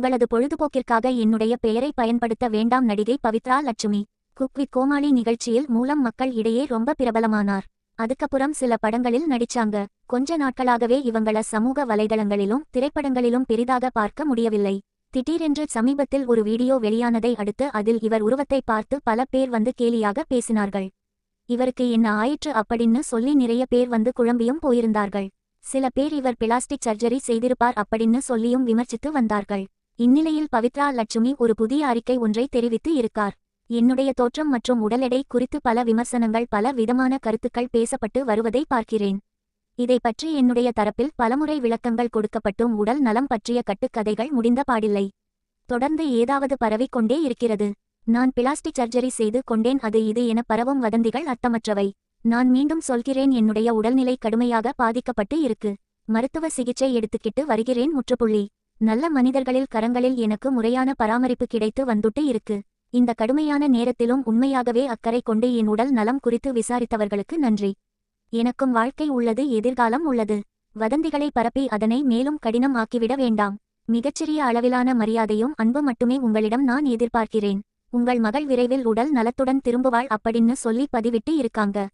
உங்களது பொழுதுபோக்கிற்காக என்னுடைய பெயரை பயன்படுத்த வேண்டாம் நடிகை பவித்ரா லட்சுமி. குக் வித் கோமாளி நிகழ்ச்சியில் மூலம் மக்கள் இடையே ரொம்ப பிரபலமானார். அதுக்கப்புறம் சில படங்களில் நடிச்சாங்க. கொஞ்ச நாட்களாகவே இவங்கள சமூக வலைதளங்களிலும் திரைப்படங்களிலும் பெரிதாக பார்க்க முடியவில்லை. திடீரென்று சமீபத்தில் ஒரு வீடியோ வெளியானதை அடுத்து அதில் இவர் உருவத்தை பார்த்து பல பேர் வந்து கேலியாக பேசினார்கள். இவருக்கு என்ன ஆயிற்று அப்படின்னு சொல்லி நிறைய பேர் வந்து குழம்பியும் போயிருந்தார்கள். சில பேர் இவர் பிளாஸ்டிக் சர்ஜரி செய்திருப்பார் அப்படின்னு சொல்லியும் விமர்சித்து வந்தார்கள். இந்நிலையில் பவித்ரா லட்சுமி ஒரு புதிய அறிக்கை ஒன்றை தெரிவித்து இருக்கார். என்னுடைய தோற்றம் மற்றும் உடல் எடை குறித்து பல விமர்சனங்கள் பல விதமான கருத்துக்கள் பேசப்பட்டு வருவதை பார்க்கிறேன். இதை பற்றி என்னுடைய தரப்பில் பலமுறை விளக்கங்கள் கொடுக்கப்பட்டும் உடல் நலம் பற்றிய கட்டுக்கதைகள் முடிந்த பாடில்லை. தொடர்ந்து ஏதாவது பரவிக்கொண்டே இருக்கிறது. நான் பிளாஸ்டிக் சர்ஜரி செய்து கொண்டேன் அது இது என பரவும் வதந்திகள் அர்த்தமற்றவை. நான் மீண்டும் சொல்கிறேன் என்னுடைய உடல்நிலை கடுமையாக பாதிக்கப்பட்டு இருக்கு. மருத்துவ சிகிச்சை எடுத்துக்கிட்டு வருகிறேன் முற்றுப்புள்ளி. நல்ல மனிதர்களில் கரங்களில் எனக்கு முறையான பராமரிப்பு கிடைத்து வந்துட்டு இருக்கு. இந்த கடுமையான நேரத்திலும் உண்மையாகவே அக்கறை கொண்டு என் உடல் நலம் குறித்து விசாரித்தவர்களுக்கு நன்றி. எனக்கும் வாழ்க்கை உள்ளது எதிர்காலம் உள்ளது. வதந்திகளை பரப்பி அதனை மேலும் கடினம் ஆக்கிவிட வேண்டாம். மிகச்சிறிய அளவிலான மரியாதையும் அன்பு மட்டுமே உங்களிடம் நான் எதிர்பார்க்கிறேன். உங்கள் மகள் விரைவில் உடல் நலத்துடன் திரும்புவாள் அப்படின்னு சொல்லி பதிவிட்டு இருக்காங்க.